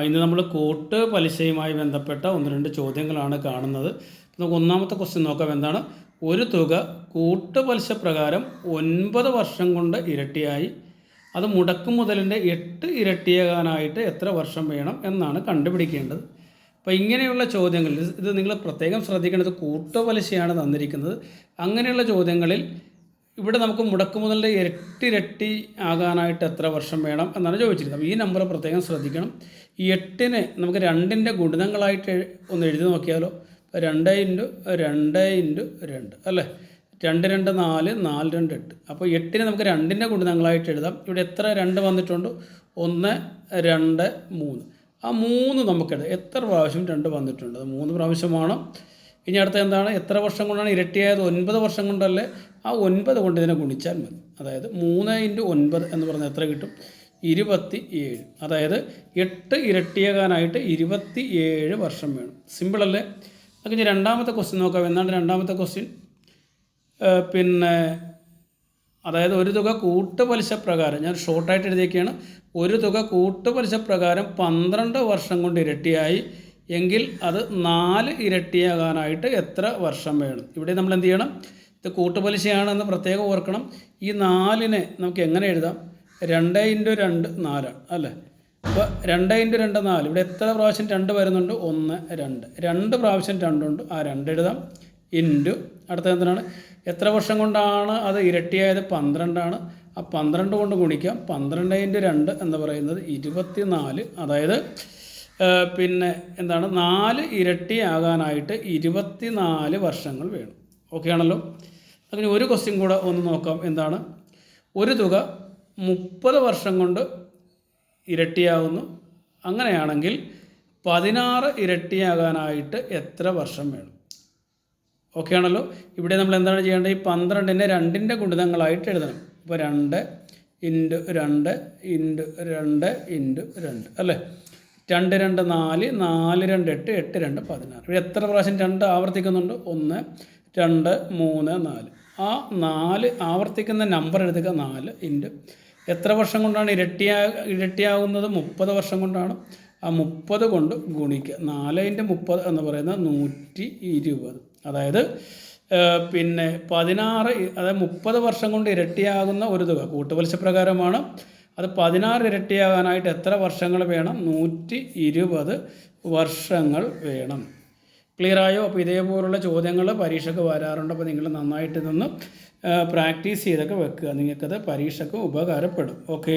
ഇന്ന് നമ്മൾ കൂട്ട് പലിശയുമായി ബന്ധപ്പെട്ട ഒന്ന് രണ്ട് ചോദ്യങ്ങളാണ് കാണുന്നത്. നമുക്ക് ഒന്നാമത്തെ ക്വസ്റ്റ്യൻ നോക്കാം. എന്താണ്? ഒരു തുക കൂട്ട് പലിശ പ്രകാരം ഒൻപത് വർഷം കൊണ്ട് ഇരട്ടിയായി. അത് മുടക്കും മുതലിന്റെ എട്ട് ഇരട്ടിയാകാനായിട്ട് എത്ര വർഷം വേണം എന്നാണ് കണ്ടുപിടിക്കേണ്ടത്. അപ്പോൾ ഇങ്ങനെയുള്ള ചോദ്യങ്ങളിൽ ഇത് നിങ്ങൾ പ്രത്യേകം ശ്രദ്ധിക്കേണ്ടത് കൂട്ടുപലിശയാണ് തന്നിരിക്കുന്നത്. അങ്ങനെയുള്ള ചോദ്യങ്ങളിൽ ഇവിടെ നമുക്ക് മുടക്കു മുതലിന്റെ ഇരട്ടിരട്ടി ആകാനായിട്ട് എത്ര വർഷം വേണം എന്നാണ് ചോദിച്ചിരിക്കുന്നത് അപ്പോൾ ഈ നമ്പർ പ്രത്യേകം ശ്രദ്ധിക്കണം. എട്ടിനെ നമുക്ക് രണ്ടിന്റെ ഗുണിതങ്ങളായിട്ട് ഒന്ന് എഴുതി നോക്കിയാലോ? രണ്ട് ഇന്റു രണ്ട് ഇന്റു രണ്ട് അല്ലേ? രണ്ട് രണ്ട് നാല് നാല് രണ്ട് എട്ട്. അപ്പോൾ എട്ടിന് നമുക്ക് രണ്ടിന്റെ ഗുണിതങ്ങളായിട്ട് എഴുതാം. ഇവിടെ എത്ര രണ്ട് വന്നിട്ടുണ്ട്? ഒന്ന് രണ്ട് മൂന്ന്. ആ മൂന്ന് നമുക്കെടുക്കാം എത്ര പ്രാവശ്യം രണ്ട് വന്നിട്ടുണ്ട്? മൂന്ന് പ്രാവശ്യമാണ് ഇനി അടുത്ത എന്താണ്? എത്ര വർഷം കൊണ്ടാണ് ഇരട്ടിയായത്? ഒൻപത് വർഷം കൊണ്ടല്ലേ? ആ ഒൻപത് കൊണ്ട് ഇതിനെ ഗുണിച്ചാൽ മതി. അതായത് മൂന്ന് ഇന്റു ഒൻപത് എന്ന് പറഞ്ഞാൽ എത്ര കിട്ടും? ഇരുപത്തി ഏഴ് അതായത് എട്ട് ഇരട്ടിയാകാനായിട്ട് ഇരുപത്തി ഏഴ് വർഷം വേണം. സിമ്പിളല്ലേ നമുക്ക് ഇനി രണ്ടാമത്തെ ക്വസ്റ്റ്യൻ നോക്കാം. എന്താണ് രണ്ടാമത്തെ ക്വസ്റ്റ്യൻ പിന്നെ അതായത് ഒരു തുക കൂട്ടുപലിശ പ്രകാരം ഞാൻ ഷോർട്ടായിട്ട് എഴുതിയൊക്കെയാണ് ഒരു തുക കൂട്ടുപലിശ പ്രകാരം പന്ത്രണ്ട് വർഷം കൊണ്ട് ഇരട്ടിയായി എങ്കിൽ അത് നാല് ഇരട്ടിയാകാനായിട്ട് എത്ര വർഷം വേണം? ഇവിടെ നമ്മൾ എന്ത് ചെയ്യണം? ഇത് കൂട്ടുപലിശയാണെന്ന് പ്രത്യേകം ഓർക്കണം. ഈ നാലിനെ നമുക്ക് എങ്ങനെ എഴുതാം? രണ്ട് ഇന്റു രണ്ട് നാലാണ് അല്ലേ? അപ്പോൾ രണ്ട് ഇന്റു രണ്ട് നാല് ഇവിടെ എത്ര പ്രാവശ്യം രണ്ട് വരുന്നുണ്ട്? ഒന്ന് രണ്ട്. രണ്ട് പ്രാവശ്യം രണ്ടുണ്ട്. ആ രണ്ട് എഴുതാം. ഇന്റു അടുത്ത എന്തിനാണ്? എത്ര വർഷം കൊണ്ടാണ് അത് ഇരട്ടിയായത്? പന്ത്രണ്ടാണ്. ആ പന്ത്രണ്ട് കൊണ്ട് ഗുണിക്കാം. പന്ത്രണ്ട് ഇന്റു രണ്ട് എന്ന് പറയുന്നത് ഇരുപത്തി നാല് അതായത് പിന്നെ എന്താണ്? നാല് ഇരട്ടി ആകാനായിട്ട് ഇരുപത്തി നാല് വർഷങ്ങൾ വേണം. ഓക്കെ ആണല്ലോ? അങ്ങനെ ഒരു ക്വസ്റ്റ്യൻ കൂടെ ഒന്ന് നോക്കാം. എന്താണ്? ഒരു തുക മുപ്പത് വർഷം കൊണ്ട് ഇരട്ടിയാകുന്നു അങ്ങനെയാണെങ്കിൽ പതിനാറ് ഇരട്ടിയാകാനായിട്ട് എത്ര വർഷം വേണം? ഓക്കെ ആണല്ലോ? ഇവിടെ നമ്മൾ എന്താണ് ചെയ്യേണ്ടത്? ഈ പന്ത്രണ്ടിനെ രണ്ടിന്റെ ഗുണിതങ്ങളായിട്ട് എഴുതണം. ഇപ്പോൾ രണ്ട് ഇന്റു രണ്ട് ഇന്റു രണ്ട് ഇന്റു രണ്ട് അല്ലേ? രണ്ട് രണ്ട് നാല് നാല് രണ്ട് എട്ട് എട്ട് രണ്ട് പതിനാറ്. എത്ര പ്രാവശ്യം രണ്ട് ആവർത്തിക്കുന്നുണ്ട്? ഒന്ന് രണ്ട് മൂന്ന് നാല്. ആ നാല് ആവർത്തിക്കുന്ന നമ്പർ എടുക്കുക നാല് ഇന്റു എത്ര വർഷം കൊണ്ടാണ് ഇരട്ടിയാ ഇരട്ടിയാകുന്നത് മുപ്പത് വർഷം കൊണ്ടാണ്. ആ മുപ്പത് കൊണ്ട് ഗുണിക്കുക. നാല് ഇന്റു മുപ്പത് എന്ന് പറയുന്നത് നൂറ്റി ഇരുപത്. അതായത് പിന്നെ പതിനാറ് അതായത് മുപ്പത് വർഷം കൊണ്ട് ഇരട്ടിയാകുന്ന ഒരു തുക കൂട്ടുപലിശ പ്രകാരമാണ് അത് പതിനാറ് ഇരട്ടിയാകാനായിട്ട് എത്ര വർഷങ്ങൾ വേണം? നൂറ്റി ഇരുപത് വർഷങ്ങൾ വേണം. ക്ലിയറായോ അപ്പോൾ ഇതേപോലുള്ള ചോദ്യങ്ങൾ പരീക്ഷയ്ക്ക് വരാറുണ്ട്. അപ്പോൾ നിങ്ങൾ നന്നായിട്ട് നിന്ന് പ്രാക്ടീസ് ചെയ്തൊക്കെ വെക്കുക. നിങ്ങൾക്കത് പരീക്ഷയ്ക്ക് ഉപകാരപ്പെടും. ഓക്കേ